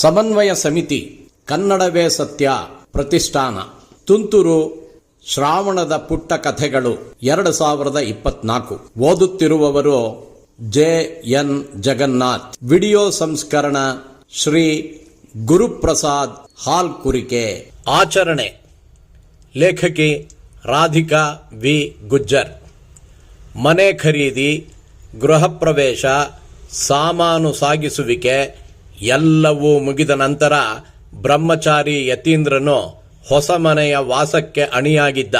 ಸಮನ್ವಯ ಸಮಿತಿ ಕನ್ನಡವೇ ಸತ್ಯ ಪ್ರತಿಷ್ಠಾನ. ತುಂತುರು ಶ್ರಾವಣದ ಪುಟ್ಟ ಕಥೆಗಳು ಎರಡು ಸಾವಿರದ ಇಪ್ಪತ್ನಾಲ್ಕು. ಓದುತ್ತಿರುವವರು ಜೆ ಎನ್ ಜಗನ್ನಾಥ್. ವಿಡಿಯೋ ಸಂಸ್ಕರಣ ಶ್ರೀ ಗುರುಪ್ರಸಾದ್ ಹಾಲ್ ಕುರಿಕೆ ಆಚರಣೆ ಲೇಖಕಿ ರಾಧಿಕಾ ವಿ. ಗುಜ್ಜರ್. ಮನೆ ಖರೀದಿ, ಗೃಹ ಪ್ರವೇಶ, ಸಾಮಾನು ಸಾಗಿಸುವಿಕೆ ಎಲ್ಲವೂ ಮುಗಿದ ನಂತರ ಬ್ರಹ್ಮಚಾರಿ ಯತೀಂದ್ರನು ಹೊಸ ಮನೆಯ ವಾಸಕ್ಕೆ ಅಣಿಯಾಗಿದ್ದ.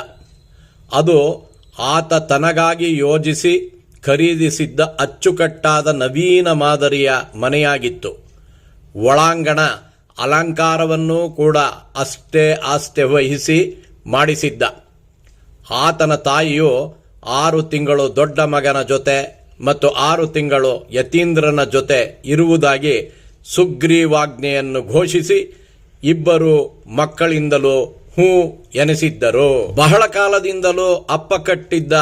ಅದು ಆತ ತನಗಾಗಿ ಯೋಜಿಸಿ ಖರೀದಿಸಿದ್ದ ಅಚ್ಚುಕಟ್ಟಾದ ನವೀನ ಮಾದರಿಯ ಮನೆಯಾಗಿತ್ತು. ಒಳಾಂಗಣ ಅಲಂಕಾರವನ್ನೂ ಕೂಡ ಅಷ್ಟೇ ಆಸ್ತೆ ವಹಿಸಿ ಮಾಡಿಸಿದ್ದ. ಆತನ ತಾಯಿಯು ಆರು ತಿಂಗಳು ದೊಡ್ಡ ಮಗನ ಜೊತೆ ಮತ್ತು ಆರು ತಿಂಗಳು ಯತೀಂದ್ರನ ಜೊತೆ ಇರುವುದಾಗಿ ಸುಗ್ರೀವಾಜ್ಞೆಯನ್ನು ಘೋಷಿಸಿ ಇಬ್ಬರು ಮಕ್ಕಳಿಂದಲೂ ಹೂ ಎನಿಸಿದ್ದರು. ಬಹಳ ಕಾಲದಿಂದಲೂ ಅಪ್ಪ ಕಟ್ಟಿದ್ದ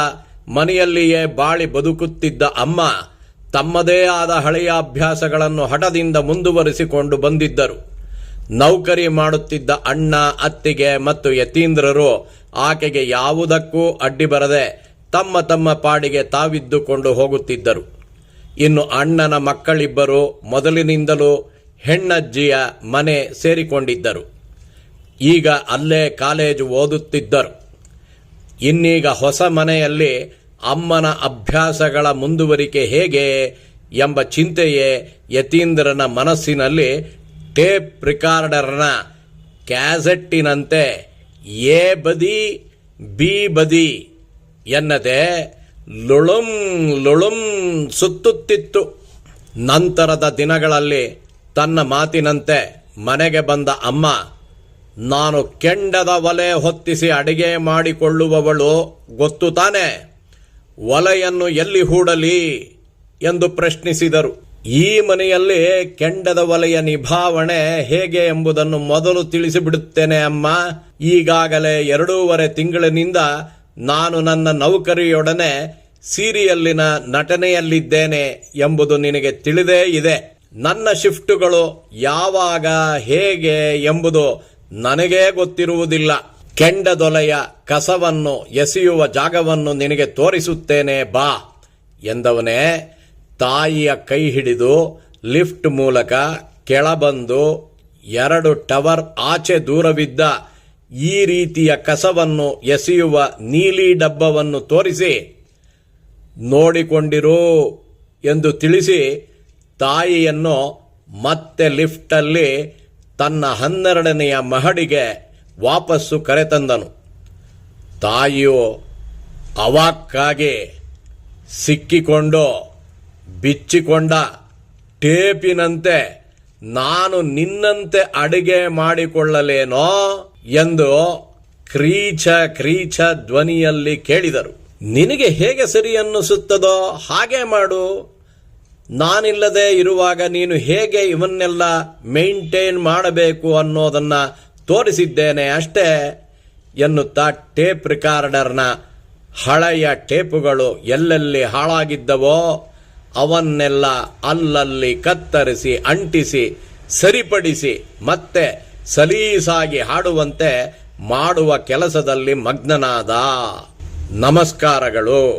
ಮನೆಯಲ್ಲಿಯೇ ಬಾಳಿ ಬದುಕುತ್ತಿದ್ದ ಅಮ್ಮ ತಮ್ಮದೇ ಆದ ಹಳೆಯ ಅಭ್ಯಾಸಗಳನ್ನು ಹಠದಿಂದ ಮುಂದುವರಿಸಿಕೊಂಡು ಬಂದಿದ್ದರು. ನೌಕರಿ ಮಾಡುತ್ತಿದ್ದ ಅಣ್ಣ, ಅತ್ತಿಗೆ ಮತ್ತು ಯತೀಂದ್ರರು ಆಕೆಗೆ ಯಾವುದಕ್ಕೂ ಅಡ್ಡಿ ಬರದೆ ತಮ್ಮ ತಮ್ಮ ಪಾಡಿಗೆ ತಾವಿದ್ದುಕೊಂಡು ಹೋಗುತ್ತಿದ್ದರು. ಇನ್ನು ಅಣ್ಣನ ಮಕ್ಕಳಿಬ್ಬರು ಮೊದಲಿನಿಂದಲೂ ಹೆಣ್ಣಜ್ಜಿಯ ಮನೆ ಸೇರಿಕೊಂಡಿದ್ದರು. ಈಗ ಅಲ್ಲೇ ಕಾಲೇಜು ಓದುತ್ತಿದ್ದರು. ಇನ್ನೀಗ ಹೊಸ ಮನೆಯಲ್ಲಿ ಅಮ್ಮನ ಅಭ್ಯಾಸಗಳ ಮುಂದುವರಿಕೆ ಹೇಗೆ ಎಂಬ ಚಿಂತೆಯೇ ಯತೀಂದ್ರನ ಮನಸ್ಸಿನಲ್ಲಿ ಟೇಪ್ ರಿಕಾರ್ಡರ್ನ ಕ್ಯಾಸೆಟ್ಟಿನಂತೆ ಎ ಬದಿ ಬಿ ಬದಿ ಎನ್ನದೆ ಲುಳುಂ ಲುಳುಂ ಸುತ್ತುತ್ತಿತ್ತು. ನಂತರದ ದಿನಗಳಲ್ಲಿ ತನ್ನ ಮಾತಿನಂತೆ ಮನೆಗೆ ಬಂದ ಅಮ್ಮ, ನಾನು ಕೆಂಡದ ಒಲೆ ಹೊತ್ತಿಸಿ ಅಡಿಗೆ ಮಾಡಿಕೊಳ್ಳುವವಳು ಗೊತ್ತು ತಾನೆ? ಒಲೆಯನ್ನು ಎಲ್ಲಿ ಹೂಡಲಿ? ಎಂದು ಪ್ರಶ್ನಿಸಿದರು. ಈ ಮನೆಯಲ್ಲಿ ಕೆಂಡದ ಒಲೆಯ ನಿಭಾವಣೆ ಹೇಗೆ ಎಂಬುದನ್ನು ಮೊದಲು ತಿಳಿಸಿಬಿಡುತ್ತೇನೆ ಅಮ್ಮ. ಈಗಾಗಲೇ ಎರಡೂವರೆ ತಿಂಗಳಿನಿಂದ ನಾನು ನನ್ನ ನೌಕರಿಯೊಡನೆ ಸೀರಿಯಲ್ಲಿನ ನಟನೆಯಲ್ಲಿದ್ದೇನೆ ಎಂಬುದು ನಿನಗೆ ತಿಳಿದೇ ಇದೆ. ನನ್ನ ಶಿಫ್ಟುಗಳು ಯಾವಾಗ, ಹೇಗೆ ಎಂಬುದು ನನಗೇ ಗೊತ್ತಿರುವುದಿಲ್ಲ. ಕೆಂಡದೊಲೆಯ ಕಸವನ್ನು ಎಸೆಯುವ ಜಾಗವನ್ನು ನಿನಗೆ ತೋರಿಸುತ್ತೇನೆ ಬಾ ಎಂದವನೇ ತಾಯಿಯ ಕೈ ಹಿಡಿದು ಲಿಫ್ಟ್ ಮೂಲಕ ಕೆಳಬಂದು ಎರಡು ಟವರ್ ಆಚೆ ದೂರವಿದ್ದ ಈ ರೀತಿಯ ಕಸವನ್ನು ಎಸೆಯುವ ನೀಲಿ ಡಬ್ಬವನ್ನು ತೋರಿಸಿ, ನೋಡಿಕೊಂಡಿರು ಎಂದು ತಿಳಿಸಿ, ತಾಯಿಯನ್ನು ಮತ್ತೆ ಲಿಫ್ಟಲ್ಲಿ ತನ್ನ ಹನ್ನೆರಡನೆಯ ಮಹಡಿಗೆ ವಾಪಸ್ಸು ಕರೆತಂದನು. ತಾಯಿಯು ಅವಾಕ್ಕಾಗಿ ಸಿಕ್ಕಿಕೊಂಡು, ಬಿಚ್ಚಿಕೊಂಡ ಟೇಪಿನಂತೆ, ನಾನು ನಿನ್ನಂತೆ ಅಡಿಗೆ ಮಾಡಿಕೊಳ್ಳಲೇನೋ? ಎಂದು ಕ್ರೀಚ ಕ್ರೀಚ ಧ್ವನಿಯಲ್ಲಿ ಕೇಳಿದರು. ನಿನಗೆ ಹೇಗೆ ಸರಿ ಅನ್ನಿಸುತ್ತದೋ ಹಾಗೆ ಮಾಡು. ನಾನಿಲ್ಲದೆ ಇರುವಾಗ ನೀನು ಹೇಗೆ ಇವನ್ನೆಲ್ಲ ಮೇಂಟೈನ್ ಮಾಡಬೇಕು ಅನ್ನೋದನ್ನ ತೋರಿಸಿದ್ದೇನೆ ಅಷ್ಟೇ ಎನ್ನುತ್ತಾ ಟೇಪ್ ರಿಕಾರ್ಡರ್ನ ಹಳೆಯ ಟೇಪುಗಳು ಎಲ್ಲೆಲ್ಲಿ ಹಾಳಾಗಿದ್ದವೋ ಅವನ್ನೆಲ್ಲ ಅಲ್ಲಲ್ಲಿ ಕತ್ತರಿಸಿ ಅಂಟಿಸಿ ಸರಿಪಡಿಸಿ ಮತ್ತೆ ಸಲೀಸಾಗಿ ಹಾಡುವಂತೆ ಮಾಡುವ ಕೆಲಸದಲ್ಲಿ ಮಗ್ನನಾದ ನಮಸ್ಕಾರಗಳು.